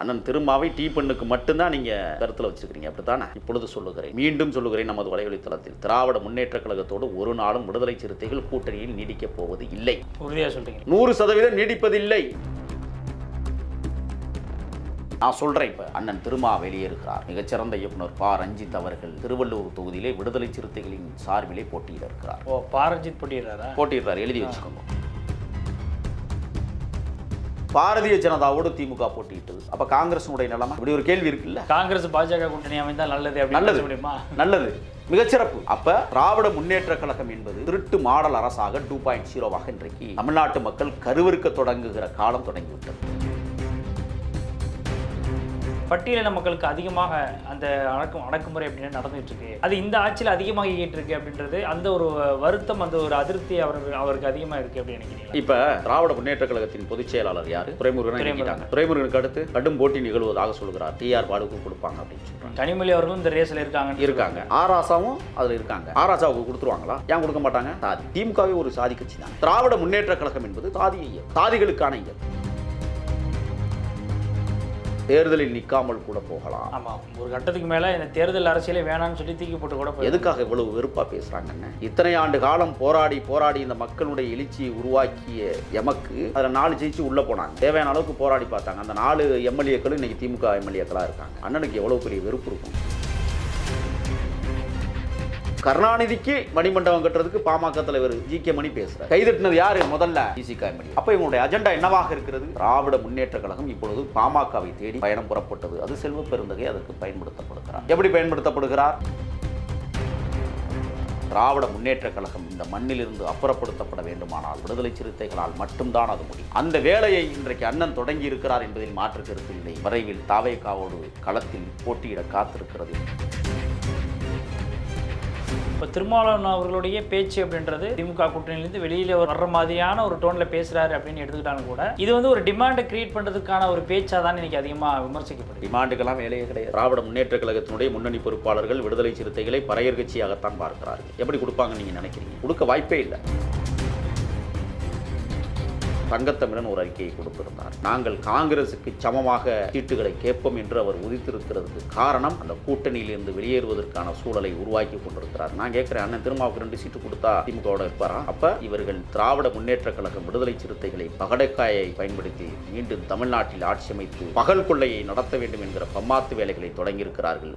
அண்ணன் திருமாவை டீ பெண்ணுக்கு மட்டும்தான் நீங்க கருத்துல வச்சுக்கிறீங்க அப்படித்தானே? இப்பொழுது சொல்லுகிறேன். மீண்டும் சொல்லுகிறேன் நமது வலைவழி தளத்தில் திராவிட முன்னேற்ற கழகத்தோடு ஒரு நாளும் விடுதலை சிறுத்தைகள் கூட்டணியில் நீடிக்கப் போவது இல்லை. உறுதியாக சொல்றீங்க. நூறு சதவீதம் நீடிப்பதில்லை. நான் சொல்றேன் இப்ப அண்ணன் திருமா வெளியேறுகிறார். மிகச்சிறந்த இயக்குனர் பா. ரஞ்சித் அவர்கள் திருவள்ளூர் தொகுதியிலே விடுதலை சிறுத்தைகளின் சார்பிலே போட்டியிட இருக்கிறார். ஓ பாரஞ்சித் போட்டிடுறாரா போட்டியிடுறார். எழுதி வச்சுக்கோங்க. பாரதிய ஜனதாவோடு திமுக போட்டியிட்டது. அப்ப காங்கிரசினுடைய நிலைமை? இப்படி ஒரு கேள்வி இருக்குல்ல? காங்கிரஸ் பாஜக கூட்டணி அமைந்தால் நல்லது நல்லது. முடியுமா? நல்லது. மிகச்சிறப்பு அப்ப திராவிட முன்னேற்ற கழகம் என்பது திருட்டு மாடல் அரசாக டூ பாயிண்ட் ஜீரோவாக இன்றைக்கு தமிழ்நாட்டு மக்கள் கருவிருக்க தொடங்குகிற காலம் தொடங்கிவிட்டது. பட்டியலின மக்களுக்கு அதிகமாக அந்த அடக்கு அடக்குமுறை அப்படின்னு நடந்துட்டு இருக்கு அது இந்த ஆட்சியில் அதிகமாகிட்டு இருக்கு அப்படின்றது அந்த ஒரு வருத்தம் அந்த ஒரு அதிருப்தி அவருக்கு அவருக்கு அதிகமாக இருக்கு அப்படின்னு நினைக்கிறீங்களா? இப்ப திராவிட முன்னேற்ற கழகத்தின் பொதுச் செயலாளர் யாரு. நீக்கிட்டாங்க. துரைமுருகனுக்கு அடுத்து கடும் போட்டி நிகழ்வதாக சொல்கிறார். டி ஆர் பாலுக்கு கொடுப்பாங்க அப்படின்னு சொல்றாங்க. கனிமொழி அவர்களும் இந்த ரேஸ்ல இருக்காங்க. இருக்காங்க ஆராசாவும் அதுல இருக்காங்க. ஆராசாவுக்கு கொடுத்துருவாங்களா? ஏன் கொடுக்க மாட்டாங்க? சாதி. திமுகவே ஒரு சாதி கட்சி தான் திராவிட முன்னேற்ற கழகம் என்பது சாதி சாதிகளுக்கான இயக்கம். தேர்தலில் நிற்காமல் கூட போகலாம். ஆமா ஒரு கட்டத்துக்கு மேல இந்த தேர்தல் அரசியலே வேணாம்னு சொல்லி தூக்கி போட்டு கூட. எதுக்காக இவ்வளவு வெறுப்பா பேசுறாங்கன்னு? இத்தனை ஆண்டு காலம் போராடி போராடி இந்த மக்களுடைய எழுச்சியை உருவாக்கிய எமக்கு அதுல நாலு ஜெயிச்சு உள்ள போனாங்க. தேவையான அளவுக்கு போராடி பார்த்தாங்க. அந்த நாலு எம்எல்ஏக்களும் இன்னைக்கு திமுக எம்எல்ஏக்களா இருக்காங்க. அண்ணனுக்கு எவ்வளவு பெரிய வெறுப்பு இருக்கும்? கருணாநிதிக்கு மணிமண்டபம் கட்டுறதுக்கு பாமக தலைவர் ஜி கே மணி பேசுறார். கைதட்டினது யாரு? முதல்ல இசிக மணி அப்ப இவங்களுடைய அஜெண்டா என்னவாக இருக்கிறது? திராவிட முன்னேற்ற கழகம் இப்பொழுது பாமகவை தேடி பயணம் புறப்பட்டது. அது செல்வ பெருந்தகை அதற்கு பயன்படுத்தப்படுகிறார். எப்படி பயன்படுத்தப்படுகிறார்? திராவிட முன்னேற்ற கழகம் இந்த மண்ணிலிருந்து அப்புறப்படுத்தப்பட வேண்டுமானால் விடுதலை சிறுத்தைகளால் மட்டும்தான் அது முடியும். அந்த வேலையை இன்றைக்கு அண்ணன் தொடங்கி இருக்கிறார் என்பதில் மாற்று கருத்து இல்லை. விரைவில் தாவேக்காவோடு களத்தில் போட்டியிட காத்திருக்கிறது. இப்போ திருமாவளவன் அவர்களுடைய பேச்சு அப்படின்றது திமுக கூட்டணியிலிருந்து வெளியில் வர்ற மாதிரியான ஒரு டோனில் பேசுகிறாரு அப்படின்னு எடுத்துக்கிட்டாலும் கூட இது வந்து ஒரு டிமாண்டை கிரியேட் பண்ணுறதுக்கான ஒரு பேச்சாக தான் இன்றைக்கி அதிகமாக விமர்சிக்கப்படும் டிமாண்டுக்கெல்லாம் வேலையே கிடையாது. திராவிட முன்னேற்ற கழகத்தினுடைய முன்னணி பொறுப்பாளர்கள் விடுதலை சிறுத்தைகளை பறையர் கட்சியாகத்தான் பார்க்கிறார்கள். எப்படி கொடுப்பாங்க நீங்கள் நினைக்கிறீங்க? கொடுக்க வாய்ப்பே இல்லை. தங்கத்தமிழன் ஒரு அறிக்கையை கொடுத்திருந்தார். நாங்கள் காங்கிரசுக்கு சமமாக சீட்டுகளை கேட்போம் என்று அவர் உதித்திருக்கிறதுக்கு காரணம் அந்த கூட்டணியிலிருந்து வெளியேறுவதற்கான சூழலை உருவாக்கி கொண்டிருக்கிறார். நான் கேட்கிறேன் அண்ணன் திருமாவுக்கு ரெண்டு சீட்டு கொடுத்தா திமுகவோட இருப்பாரா? அப்ப இவர்கள் திராவிட முன்னேற்ற கழகம் விடுதலை சிறுத்தைகளை பகடைக்காயை பயன்படுத்தி மீண்டும் தமிழ்நாட்டில் ஆட்சி அமைத்து பகல் கொள்ளையை நடத்த வேண்டும் என்கிற பம்மாத்து வேலைகளை தொடங்கியிருக்கிறார்கள்.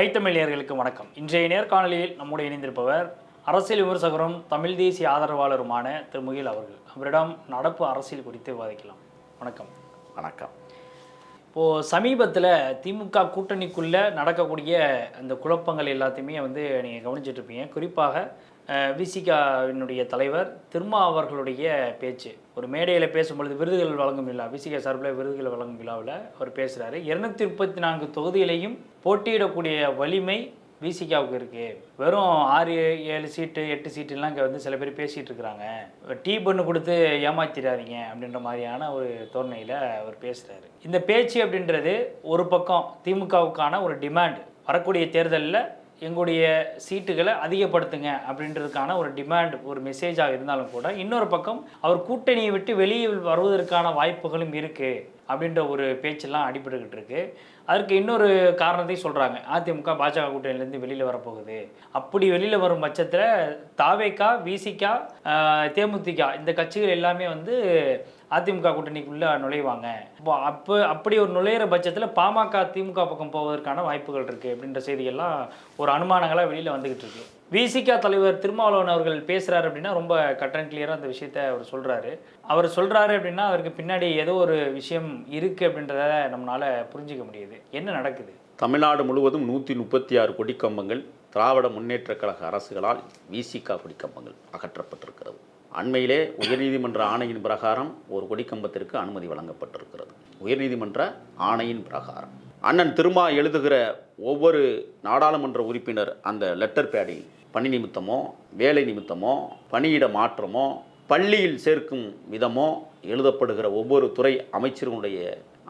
ஐத்தமிழியர்களுக்கு வணக்கம். இன்றைய நேர்காணலில் நம்முடைய இணைந்திருப்பவர் அரசியல் விமர்சகரும் தமிழ் தேசிய ஆதரவாளருமான திரு. முகில் அவர்கள். அவரிடம் நடப்பு அரசியல் குறித்து விவாதிக்கலாம். வணக்கம். வணக்கம். இப்போது சமீபத்தில் திமுக கூட்டணிக்குள்ளே நடக்கக்கூடிய அந்த குழப்பங்கள் எல்லாத்தையுமே வந்து நீங்கள் கவனிச்சிட்டு இருப்பீங்க. குறிப்பாக விசிகாவினுடைய தலைவர் திருமா அவர்களுடைய பேச்சு. ஒரு மேடையில் பேசும்பொழுது விருதுகள் வழங்கும் விழா விசிகா சார்பில் விருதுகள் வழங்கும் விழாவில் அவர் பேசுகிறாரு இருநூத்தி முப்பத்தி நான்கு தொகுதியிலையும் போட்டியிடக்கூடிய வலிமை விசிகாவுக்கு இருக்குது வெறும் ஆறு ஏழு சீட்டு எட்டு சீட்டுலாம் இங்கே வந்து சில பேர் பேசிகிட்டு இருக்கிறாங்க டீ பண்ணு கொடுத்து ஏமாத்திடாதீங்க அப்படின்ற மாதிரியான ஒரு தோரணையில் அவர் பேசுகிறாரு இந்த பேச்சு அப்படின்றது ஒரு பக்கம் திமுகவுக்கான ஒரு டிமாண்ட். வரக்கூடிய தேர்தலில் எங்களுடைய சீட்டுகளை அதிகப்படுத்துங்க அப்படின்றதுக்கான ஒரு டிமாண்ட் ஒரு மெசேஜாக இருந்தாலும் கூட இன்னொரு பக்கம் அவர் கூட்டணியை விட்டு வெளியே வருவதற்கான வாய்ப்புகளும் இருக்குது அப்படின்ற ஒரு பேச்செல்லாம் அடிபட்டுக்கிட்டு இருக்கு அதற்கு இன்னொரு காரணத்தையும் சொல்கிறாங்க அதிமுக பாஜக கூட்டணியிலேருந்து வெளியில் வரப்போகுது. அப்படி வெளியில் வரும் பட்சத்தில் தாவேக்கா விசிகா தேமுதிக இந்த கட்சிகள் எல்லாமே வந்து அதிமுக கூட்டணிக்குள்ளே நுழைவாங்க. இப்போ அப்போ அப்படி ஒரு நுழையிற பட்சத்தில் பாமக திமுக பக்கம் போவதற்கான வாய்ப்புகள் இருக்குது அப்படின்ற செய்திகள்லாம் ஒரு அனுமானங்களாக வெளியில் வந்துக்கிட்டு இருக்கு விசிகா தலைவர் திருமாவளவன் அவர்கள் பேசுகிறாரு அப்படின்னா ரொம்ப கட் அண்ட் கிளியராக அந்த விஷயத்த அவர் சொல்கிறாரு அவர் சொல்கிறாரு அப்படின்னா அவருக்கு பின்னாடி ஏதோ ஒரு விஷயம் இருக்குது அப்படின்றத நம்மளால் புரிஞ்சிக்க முடியுது. என்ன நடக்குது? தமிழ்நாடு முழுவதும் நூற்றி முப்பத்தி ஆறு கொடிக்கம்பங்கள் திராவிட முன்னேற்றக் கழக அரசுகளால் விசிகா கொடிக்கம்பங்கள் அகற்றப்பட்டிருக்கிறது. அண்மையிலே உயர்நீதிமன்ற ஆணையின் பிரகாரம் ஒரு கொடிக்கம்பத்திற்கு அனுமதி வழங்கப்பட்டிருக்கிறது. உயர்நீதிமன்ற ஆணையின் பிரகாரம். அண்ணன் திருமா எழுதுகிற ஒவ்வொரு நாடாளுமன்ற உறுப்பினர் அந்த லெட்டர் பேடில் பணி நிமித்தமோ வேலை நிமித்தமோ பணியிட மாற்றமோ பள்ளியில் சேர்க்கும் விதமோ எழுதப்படுகிற ஒவ்வொரு துறை அமைச்சர்களுடைய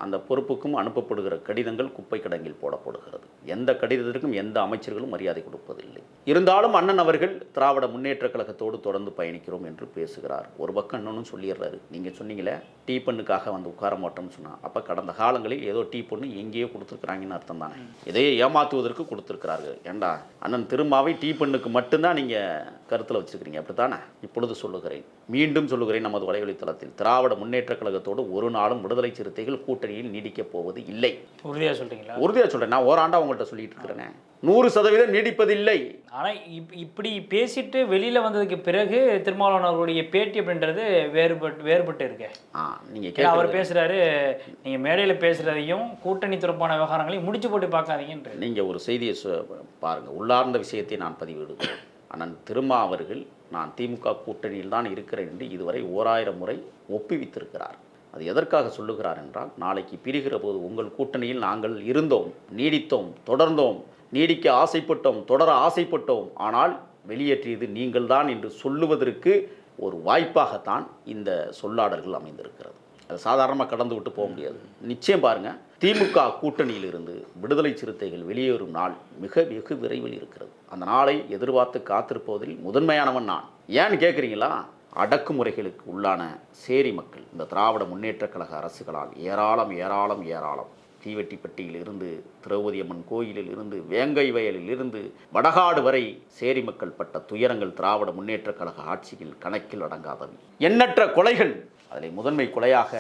அந்த பொறுப்புக்கும் அனுப்பப்படுகிற கடிதங்கள் குப்பை கிடங்கில் போடப்படுகிறது. எந்த கடிதத்திற்கும் எந்த அமைச்சர்களும் மரியாதை கொடுப்பதில்லை. இருந்தாலும் அண்ணன் அவர்கள் திராவிட முன்னேற்ற கழகத்தோடு தொடர்ந்து பயணிக்கிறோம் என்று பேசுகிறார். ஒரு பக்கம் இன்னொன்னு சொல்லிடுறாரு. நீங்கள் சொன்னீங்களே டீ பண்ணுக்காக வந்து உட்கார மாட்டோம்னு சொன்னால் அப்போ கடந்த காலங்களில் ஏதோ டீ பொண்ணு எங்கேயோ கொடுத்துருக்குறாங்கன்னு அர்த்தம் தானே? இதையே ஏமாற்றுவதற்கு கொடுத்துருக்கிறார்கள். ஏண்டா அண்ணன் திருமாவை டீ பண்ணுக்கு மட்டும்தான் நீங்கள் கருத்தில் வச்சுக்கிறீங்க அப்படித்தானே? இப்பொழுது சொல்லுகிறேன். மீண்டும் சொல்லுகிறேன் நமது வலைவழித்தளத்தில் திராவிட முன்னேற்றக் கழகத்தோடு ஒரு நாளும் விடுதலை சிறுத்தைகள் கூட்டணியில் நீடிக்கப் போவது இல்லை. உறுதியாக சொல்கிறீங்களா உறுதியாக சொல்கிறேன் நான் ஓராண்டா உங்கள்கிட்ட சொல்லிட்டு இருக்கிறேனே. நூறு சதவீதம் நீடிப்பதில்லை. ஆனால் இப் இப்படி பேசிட்டு வெளியில் வந்ததுக்கு பிறகு திருமாவளவன் அவர்களுடைய பேட்டி அப்படின்றது வேறுபட்டு வேறுபட்டு இருக்கே. ஆ நீங்கள் அவர் பேசுகிறாரு நீங்கள் மேடையில் பேசுகிறதையும் கூட்டணி தொடர்பான விவகாரங்களையும் முடிச்சு போட்டு பார்க்காதீங்கன்றது நீங்கள் ஒரு செய்தியை சொ- பாருங்க. உள்ளார்ந்த விஷயத்தை நான் பதிவிடுகிறேன். அண்ணன் திருமா அவர்கள் நான் திமுக கூட்டணியில் தான் இருக்கிறேன் என்று இதுவரை ஓராயிரம் முறை ஒப்புவித்திருக்கிறார். அது எதற்காக சொல்லுகிறார் என்றால் நாளைக்கு பிரிகிற போது உங்கள் கூட்டணியில் நாங்கள் இருந்தோம் நீடித்தோம் தொடர்ந்தோம் நீடிக்க ஆசைப்பட்டோம் தொடர ஆசைப்பட்டோம். ஆனால் வெளியேற்றியது நீங்கள்தான் என்று சொல்லுவதற்கு ஒரு வாய்ப்பாகத்தான் இந்த சொல்லாடல்கள் அமைந்திருக்கிறது. அது சாதாரணமாக கடந்து விட்டு போக முடியாது. நிச்சயம் பாருங்க திமுக கூட்டணியிலிருந்து விடுதலை சிறுத்தைகள் வெளியேறும் நாள் மிக வெகு விரைவில் இருக்கிறது. அந்த நாளை எதிர்பார்த்து காத்திருப்பதில் முதன்மையானவன் நான். ஏன்னு கேட்குறீங்களா அடக்குமுறைகளுக்கு உள்ளான சேரி மக்கள் இந்த திராவிட முன்னேற்றக் கழக அரசுகளால் ஏராளம் ஏராளம் ஏராளம். தீவெட்டிப்பட்டியில் இருந்து திரௌபதி அம்மன் கோயிலில் இருந்து வேங்கை வயலில் இருந்து வடகாடு வரை சேரி மக்கள் பட்ட துயரங்கள் திராவிட முன்னேற்றக் கழக ஆட்சியில் கணக்கில் அடங்காதவை. எண்ணற்ற கொலைகள் அதில் முதன்மை கொலையாக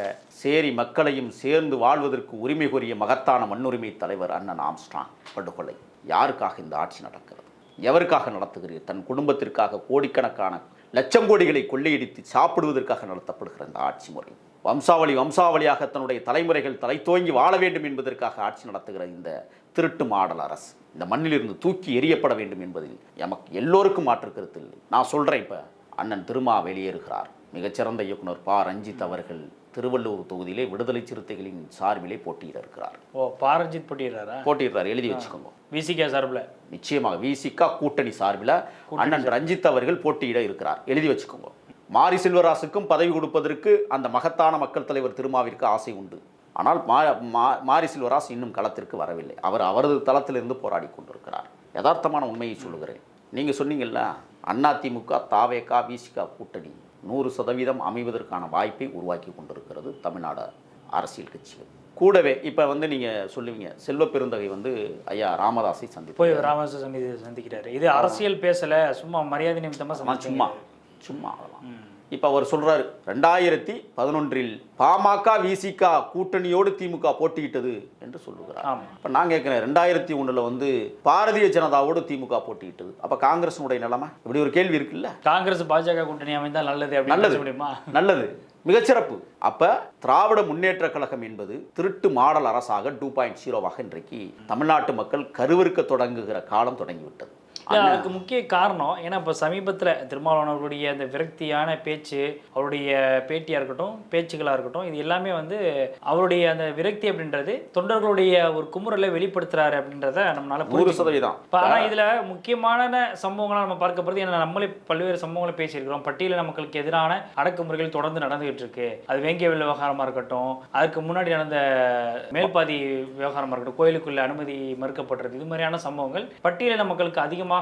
சேரி மக்களையும் சேர்ந்து வாழ்வதற்கு உரிமை கோரிய மகத்தான மண்ணுரிமை தலைவர் அண்ணன் ஆம்ஸ்ட்ராங் படுகொலை யாருக்காக இந்த ஆட்சி நடக்கிறது? எவருக்காக நடத்துகிறீர்? தன் குடும்பத்திற்காக கோடிக்கணக்கான லட்சம் கோடிகளை கொள்ளையடித்து சாப்பிடுவதற்காக நடத்தப்படுகிற இந்த ஆட்சி முறை. வம்சாவளி வம்சாவளியாக தன்னுடைய தலைமுறைகள் தலை தோங்கி வாழ வேண்டும் என்பதற்காக ஆட்சி நடத்துகிற இந்த திருட்டு மாடல் அரசு இந்த மண்ணிலிருந்து தூக்கி எறியப்பட வேண்டும் என்பதில் எமக்கு எல்லோருக்கும் மாற்று கருத்து இல்லை. நான் சொல்கிறேன் இப்போ அண்ணன் திருமா வெளியேறுகிறார். மிகச்சிறந்த இயக்குனர் ப. ரஞ்சித் அவர்கள் திருவள்ளூர் தொகுதியிலே விடுதலை சிறுத்தைகளின் சார்பிலே போட்டியிட இருக்கிறார் ஓ பாரஞ்சித் போட்டிடுறாரா போட்டியிடுறார்? எழுதி வச்சுக்கோங்க. விசிகே சார்பில்? நிச்சயமாக விசிகா கூட்டணி சார்பில் அண்ணன் ரஞ்சித் அவர்கள் போட்டியிட இருக்கிறார். எழுதி வச்சுக்கோங்க. மாரி செல்வராசுக்கும் பதவி கொடுப்பதற்கு அந்த மகத்தான மக்கள் தலைவர் திருமாவிற்கு ஆசை உண்டு. ஆனால் மா மாரி செல்வராஸ் இன்னும் களத்திற்கு வரவில்லை. அவர் அவரது தளத்திலிருந்து போராடி கொண்டிருக்கிறார். யதார்த்தமான உண்மையை சொல்லுகிறேன். நீங்கள் சொன்னீங்கல்ல அதிமுக தாவேகா விசிகா கூட்டணி. நூறு சதவீதம் அமைவதற்கான வாய்ப்பை உருவாக்கி கொண்டிருக்கிறது தமிழ்நாடு அரசியல் கட்சிகள். கூடவே இப்போ வந்து நீங்கள் சொல்லுவீங்க செல்வ பெருந்தகை வந்து ஐயா ராமதாஸை சந்தித்து போய் ராமதாஸ் சந்தி சந்திக்கிறாரு. இது அரசியல் பேசல சும்மா மரியாதை நிமித்தமாக சும்மா. சும்மா அதெல்லாம் இப்போ அவர் சொல்றாரு ரெண்டாயிரத்தி பதினொன்றில் பாமக விசிகா கூட்டணியோடு திமுக போட்டியிட்டது என்று சொல்லுகிறார். இப்போ நான் கேட்குறேன் ரெண்டாயிரத்தி ஒண்ணுல வந்து பாரதிய ஜனதாவோடு திமுக போட்டியிட்டது. அப்போ காங்கிரஸினுடைய நிலைமை? இப்படி ஒரு கேள்வி இருக்குல்ல? காங்கிரஸ் பாஜக கூட்டணி அமைந்தால் நல்லது நல்லது. முடியுமா? நல்லது. மிகச்சிறப்பு. அப்ப திராவிட முன்னேற்ற கழகம் என்பது திருட்டு மாடல் அரசாக டூ பாயிண்ட் ஜீரோவாக இன்றைக்கு தமிழ்நாட்டு மக்கள் கருவிருக்க தொடங்குகிற காலம் தொடங்கிவிட்டது. அதுக்கு முக்கிய காரணம் ஏன்னா இப்போ சமீபத்தில் திருமாவளவன் அவர்களுடைய அந்த விரக்தியான பேச்சு அவருடைய பேட்டியாக இருக்கட்டும் பேச்சுகளாக இருக்கட்டும் இது எல்லாமே வந்து அவருடைய அந்த விரக்தி அப்படின்றது தொண்டர்களுடைய ஒரு குமுறலை வெளிப்படுத்துறாரு அப்படின்றத நம்மளால நூறு. சதவீதம். இப்போ ஆனால் இதில் முக்கியமான சம்பவங்களை நம்ம பார்க்க போகிறது ஏன்னா நம்மளே பல்வேறு சம்பவங்களை பேசியிருக்கிறோம். பட்டியலின மக்களுக்கு எதிரான அடக்குமுறைகள் தொடர்ந்து நடந்துகிட்டு இருக்கு. அது வேங்கியவில் விவகாரமாக இருக்கட்டும் அதுக்கு முன்னாடி நடந்த மேல்பாதி விவகாரமாக இருக்கட்டும் கோயிலுக்குள்ள அனுமதி மறுக்கப்பட்டது இது மாதிரியான சம்பவங்கள் பட்டியலின மக்களுக்கு அதிகமாக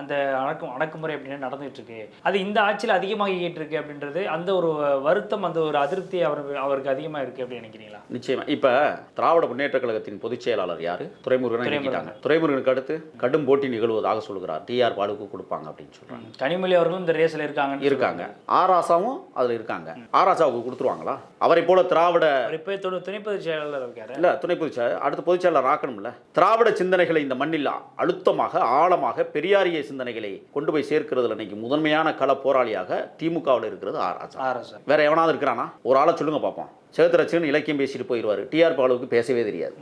அந்த அடக்கும் அடக்குமுறை அப்படின்னு நடந்துகிட்டு இருக்கு அது இந்த ஆட்சியில் அதிகமாகிட்டு இருக்கு அப்படின்றது அந்த ஒரு வருத்தம் அந்த ஒரு அதிருப்தி அவர் அவருக்கு அதிகமாக இருக்கு அப்படின்னு நினைக்கிறீங்களா? நிச்சயமா. இப்ப திராவிட முன்னேற்ற கழகத்தின் பொதுச் செயலாளர் யாரு? துறைமுருகன் நீக்கிட்டாங்க துறைமுருகனுக்கு அடுத்து கடும் போட்டி நிகழ்வதாக சொல்கிறார். டிஆர் பாலுக்கு கொடுப்பாங்க அப்படின்னு சொல்றாங்க. கனிமொழி அவர்களும் இந்த ரேஸில் இருக்காங்க. இருக்காங்க ஆராசாவும் அதுல இருக்காங்க. ஆராசாவுக்கு கொடுத்துருவாங்களா? அவரை போல திராவிட இப்போ துணை பொதுச் செயலாளர் இருக்காரு இல்ல துணை பொதுச் செயலாளர் அடுத்த பொதுச் செயலாளர் ஆக்கணும்ல. திராவிட சிந்தனைகளை இந்த மண்ணில் அழுத்தமாக ஆழமாக பெரியாரிய சிந்தனைகளை கொண்டு போய் சேர்க்கிறதுல இன்னைக்கு முதன்மையான கள போராளியாக திமுகவில் இருக்கிறது ஆர்எஸ் வேற எவனாவது இருக்கிறானா? ஒரு ஆளை சொல்லுங்க பார்ப்போம். சேகத்திரச்சன் இலக்கியம் பேசிட்டு போயிடுவார் டிஆர் பாலுவுக்கு பேசவே தெரியாது.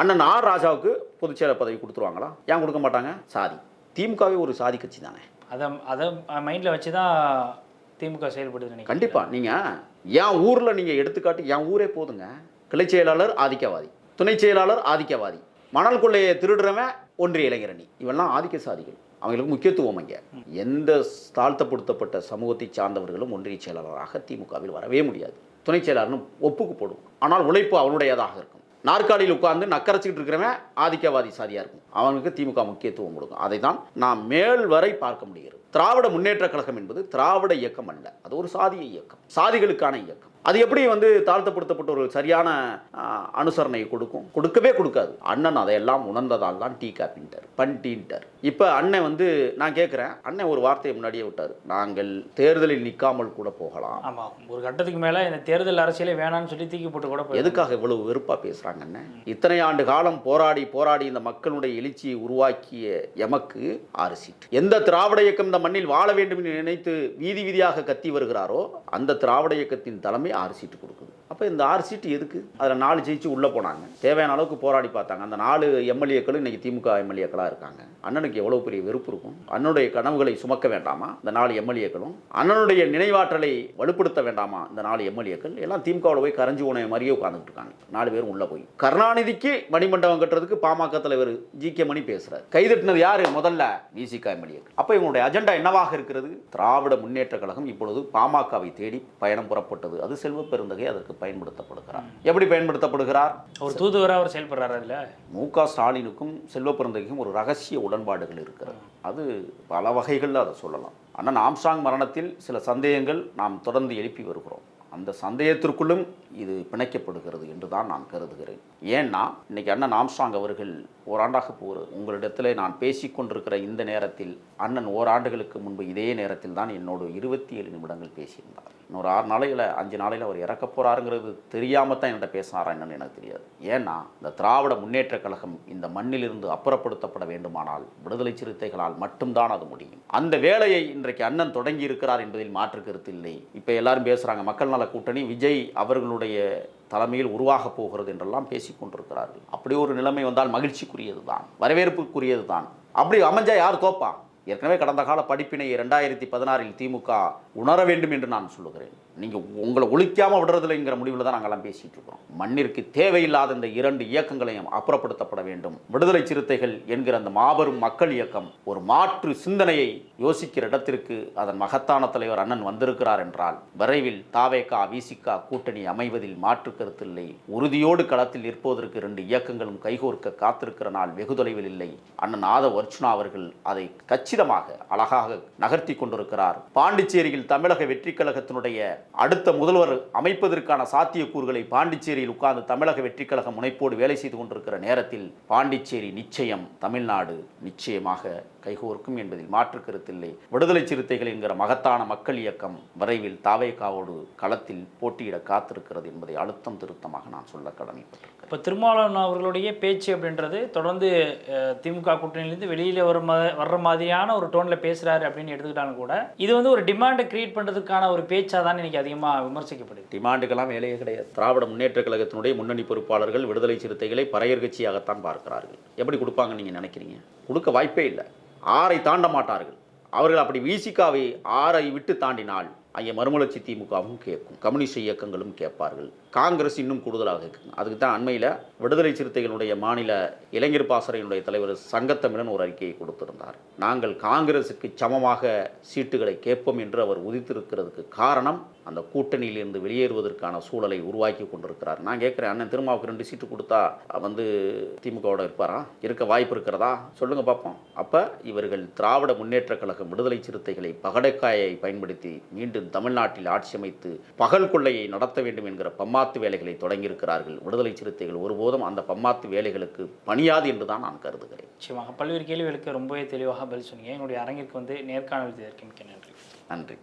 அண்ணன் ஆர் ராஜாவுக்கு பொதுச்செயலர் பதவி கொடுத்துருவாங்களா? ஏன் கொடுக்க மாட்டாங்க? சாதி. திமுகவே ஒரு சாதி கட்சி தானே. அதை அதை மைண்டில் வச்சு தான் திமுக செயல்படுது நினைக்கிறேன் கண்டிப்பா. நீங்க என் ஊர்ல நீங்க எடுத்துக்காட்டு என் ஊரே போதுங்க. கிளை செயலாளர் ஆதிக்கவாதி. துணை செயலாளர் ஆதிக்கவாதி. மணல் கொள்ளையை திருடுறவன் ஒன்றிய இளைஞரணி. இவெல்லாம் ஆதிக்க சாதிகள். அவங்களுக்கு முக்கியத்துவம் அங்கே. எந்த தாழ்த்தப்படுத்தப்பட்ட சமூகத்தை சார்ந்தவர்களும் ஒன்றிய செயலாளராக திமுகவில் வரவே முடியாது. துணை செயலாளர்னு ஒப்புக்கு போடும் ஆனால் உழைப்பு அவனுடையதாக இருக்கும். நாற்காலியில் உட்கார்ந்து நக்கரைச்சிக்கிட்டு இருக்கிறவன் ஆதிக்கவாதி சாதியாக இருக்கும். அவனுக்கு திமுக முக்கியத்துவம் கொடுக்கும். அதை தான் நாம் மேல் வரை பார்க்க முடிகிறது. திராவிட முன்னேற்ற கழகம் என்பது திராவிட இயக்கம் அல்ல. அது ஒரு சாதிய இயக்கம். சாதிகளுக்கான இயக்கம். அது எப்படி வந்து தாழ்த்தப்படுத்தப்பட்ட ஒரு சரியான அனுசரணையை கொடுக்கும்? கொடுக்கவே கொடுக்காது. அண்ணன் அதையெல்லாம் உணர்ந்ததால் தான் டீ காப்பின்ட்டார். பன் டீன்ட்டார் இப்போ அண்ணன் வந்து நான் கேட்குறேன் அண்ணன் ஒரு வார்த்தையை முன்னாடியே விட்டார். நாங்கள் தேர்தலில் நிற்காமல் கூட போகலாம். ஆமாம் ஒரு கட்டத்துக்கு மேலே இந்த தேர்தல் அரசியலே வேணாம்னு சொல்லி தூக்கி போட்டு கூட. எதுக்காக இவ்வளவு வெறுப்பா பேசுறாங்கன்னு இத்தனை ஆண்டு காலம் போராடி போராடி இந்த மக்களுடைய எழுச்சியை உருவாக்கிய எமக்கு ஆறு சீட் எந்த திராவிட இயக்கம் இந்த மண்ணில் வாழ வேண்டும் என்று நினைத்து வீதி வீதியாக கத்தி வருகிறாரோ அந்த திராவிட இயக்கத்தின் தலைமை ஆறு சீட்டு கொடுக்குது. அப்போ இந்த ஆறு சீட்டு எதுக்கு? அதில் நாலு ஜெயிச்சு உள்ளே போனாங்க. தேவையான அளவுக்கு போராடி பார்த்தாங்க. அந்த நாலு எம்எல்ஏக்களும் இன்னைக்கு திமுக எம்எல்ஏக்களாக இருக்காங்க. அண்ணனுக்கு எவ்வளோ பெரிய வெறுப்பு இருக்கும்? அண்ணனுடைய கனவுகளை சுமக்க வேண்டாமா? இந்த நாலு எம்எல்ஏக்களும்? அண்ணனுடைய நினைவாற்றலை வலுப்படுத்த வேண்டாமா? இந்த நாலு எம்எல்ஏக்கள்? எல்லாம் திமுகவில் போய் கரைஞ்சி உணவு மாதிரியே உட்காந்துட்டு இருக்காங்க. நாலு பேரும் உள்ளே போய். கருணாநிதிக்கு மணிமண்டபம் கட்டுறதுக்கு பாமக தலைவர் ஜி கே மணி பேசுறாரு. கைதட்டினது யாரு? முதல்ல விசிக எம்எல்ஏக்கள். அப்போ இவங்களுடைய அஜெண்டா என்னவாக இருக்கிறது? திராவிட முன்னேற்ற கழகம் இப்பொழுது பாமகவை தேடி பயணம் புறப்பட்டது. அது செல்வ பெருந்தகை அதற்கு பயன்படுத்தப்படுகிறார். எப்படி பயன்படுத்தப்படுகிறார்? ஒரு தூதுவராக அவர் செயல்படுறாரு அதில் மு க ஸ்டாலினுக்கும் செல்வ பிறந்தகைக்கும் ஒரு ரகசிய உடன்பாடுகள் இருக்கிறது. அது பல வகைகளில் அதை சொல்லலாம். ஆனால் ஆம்சாங் மரணத்தில் சில சந்தேகங்கள் நாம் தொடர்ந்து எழுப்பி வருகிறோம். அந்த சந்தேகத்திற்குள்ளும் இது பிணைக்கப்படுகிறது என்று தான் நான் கருதுகிறேன். ஏன்னா இன்னைக்கு அண்ணன் ஆம்ஸ்டாங் அவர்கள் ஓராண்டாக போகிற உங்களிடத்தில் நான் பேசிக்கொண்டிருக்கிற இந்த நேரத்தில் அண்ணன் ஓராண்டுகளுக்கு முன்பு இதே நேரத்தில் தான் என்னோட இருபத்தி ஏழு நிமிடங்கள் பேசியிருந்தார். இன்னொரு ஆறு நாளையில் அஞ்சு நாளையில் அவர் இறக்க போகிறாருங்கிறது தெரியாமல் தான் என்கிட்ட பேசினாரா என்னன்னு எனக்கு தெரியாது. ஏன்னா இந்த திராவிட முன்னேற்ற கழகம் இந்த மண்ணிலிருந்து அப்புறப்படுத்தப்பட வேண்டுமானால் விடுதலை சிறுத்தைகளால் மட்டும்தான் அது முடியும். அந்த வேலையை இன்றைக்கு அண்ணன் தொடங்கி இருக்கிறார் என்பதில் மாற்று கருத்து இல்லை. இப்போ எல்லாரும் பேசுகிறாங்க மக்கள் நல கூட்டணி விஜய் அவர்களுடைய தலைமையில் உருவாக போகிறது என்றெல்லாம் பேசி கொண்டிருக்கிறார்கள். அப்படி ஒரு நிலைமை வந்தால் மகிழ்ச்சிக்குரியது தான் வரவேற்புக்குரியது தான். அப்படி அமைஞ்சா யார் தோப்பா? ஏற்கனவே கடந்த கால படிப்பினை இரண்டாயிரத்தி பதினாறில் திமுக உணர வேண்டும் என்று நான் சொல்லுகிறேன். நீங்கள் உங்களை ஒழிக்காமல் விடுறதில்லைங்கிற முடிவில் தான் நாங்கள்லாம் பேசிகிட்டு இருக்கிறோம். மண்ணிற்கு தேவையில்லாத இந்த இரண்டு இயக்கங்களையும் அப்புறப்படுத்தப்பட வேண்டும். விடுதலை சிறுத்தைகள் என்கிற அந்த மாபெரும் மக்கள் இயக்கம் ஒரு மாற்று சிந்தனையை யோசிக்கிற இடத்திற்கு அதன் மகத்தான தலைவர் அண்ணன் வந்திருக்கிறார் என்றால் விரைவில் தாவேகா விசிகா கூட்டணி அமைவதில் மாற்று கருத்தில்லை உறுதியோடு களத்தில் நிற்பதற்கு இரண்டு இயக்கங்களும் கைகோர்க்க காத்திருக்கிற நாள் வெகு தொலைவில் இல்லை. அண்ணன் ஆதவ் அர்ச்சுனா அவர்கள் அதை கச்சிதமாக அழகாக நகர்த்தி கொண்டிருக்கிறார். பாண்டிச்சேரியில் தமிழக வெற்றி கழகத்தினுடைய அடுத்த முதல்வர் அமைப்பதற்கான சாத்தியக்கூறுகளை பாண்டிச்சேரியில் உட்கார்ந்து தமிழக வெற்றி கழகம் முனைப்போடு வேலை செய்து கொண்டிருக்கிற நேரத்தில் பாண்டிச்சேரி நிச்சயம் தமிழ்நாடு நிச்சயமாக கைகோர்க்கும் என்பதில் மாற்று கருத்தில்லை. விடுதலை சிறுத்தைகள் என்கிற மகத்தான மக்கள் இயக்கம் விரைவில் தாவேகாவோடு களத்தில் போட்டியிட காத்திருக்கிறது என்பதை அழுத்தம் திருத்தமாக நான் சொல்ல கடமைப்பட்டிருக்கேன் இப்போ திருமாவளவன் அவர்களுடைய பேச்சு அப்படின்றது தொடர்ந்து திமுக கூட்டணியிலிருந்து வெளியில் வர மா வர்ற மாதிரியான ஒரு டோனில் பேசுகிறாரு அப்படின்னு எடுத்துக்கிட்டாலும் கூட இது வந்து ஒரு டிமாண்டை கிரியேட் பண்ணுறதுக்கான ஒரு பேச்சாக தான் எனக்கு அதிகமாக விமர்சிக்கப்படுது டிமாண்டுக்கெல்லாம் வேலையே கிடையாது. திராவிட முன்னேற்ற கழகத்தினுடைய முன்னணி பொறுப்பாளர்கள் விடுதலை சிறுத்தைகளை பறையர் கட்சியாகத்தான் பார்க்கிறார்கள். எப்படி கொடுப்பாங்கன்னு நீங்கள் நினைக்கிறீங்க? கொடுக்க வாய்ப்பே இல்லை. ஆறை தாண்ட மாட்டார்கள். அவர்கள் அப்படி விசிகாவை ஆறை விட்டு தாண்டினால் அங்கே மறுமலர்ச்சி திமுகவும் கேட்கும். கம்யூனிஸ்ட் இயக்கங்களும் கேட்பார்கள். காங்கிரஸ் இன்னும் கூடுதலாக கேட்கும் அதுக்கு தான் அண்மையில் விடுதலை சிறுத்தைகளுடைய மாநில இளைஞர் பாசறையினுடைய தலைவர் சங்கத்தமிழன் ஒரு அறிக்கையை கொடுத்திருந்தார். நாங்கள் காங்கிரசுக்கு சமமாக சீட்டுகளை கேட்போம் என்று அவர் உதித்திருக்கிறதுக்கு காரணம் அந்த கூட்டணியிலிருந்து வெளியேறுவதற்கான சூழலை உருவாக்கி கொண்டிருக்கிறார். நான் கேட்குறேன் அண்ணன் திருமாவுக்கு ரெண்டு சீட்டு கொடுத்தா வந்து திமுகவோட இருப்பாரா? இருக்க வாய்ப்பு இருக்கிறதா? சொல்லுங்க பார்ப்போம். அப்போ இவர்கள் திராவிட முன்னேற்ற கழகம் விடுதலை சிறுத்தைகளை பகடைக்காயை பயன்படுத்தி மீண்டும் தமிழ்நாட்டில் ஆட்சி அமைத்து பகல் கொள்ளையை நடத்த வேண்டும் என்கிற பம்மாத்து வேலைகளை தொடங்கியிருக்கிறார்கள். விடுதலை சிறுத்தைகள் ஒருபோதும் அந்த பம்மாத்து வேலைகளுக்கு பணியாது என்று தான் நான் கருதுகிறேன். நிச்சயமாக. பல்வேறு கேள்விகளுக்கு ரொம்பவே தெளிவாக பதில் சொன்னீங்க. என்னுடைய அரங்கிற்கு வந்து நேர்காணல் மிக்க நன்றி. நன்றி.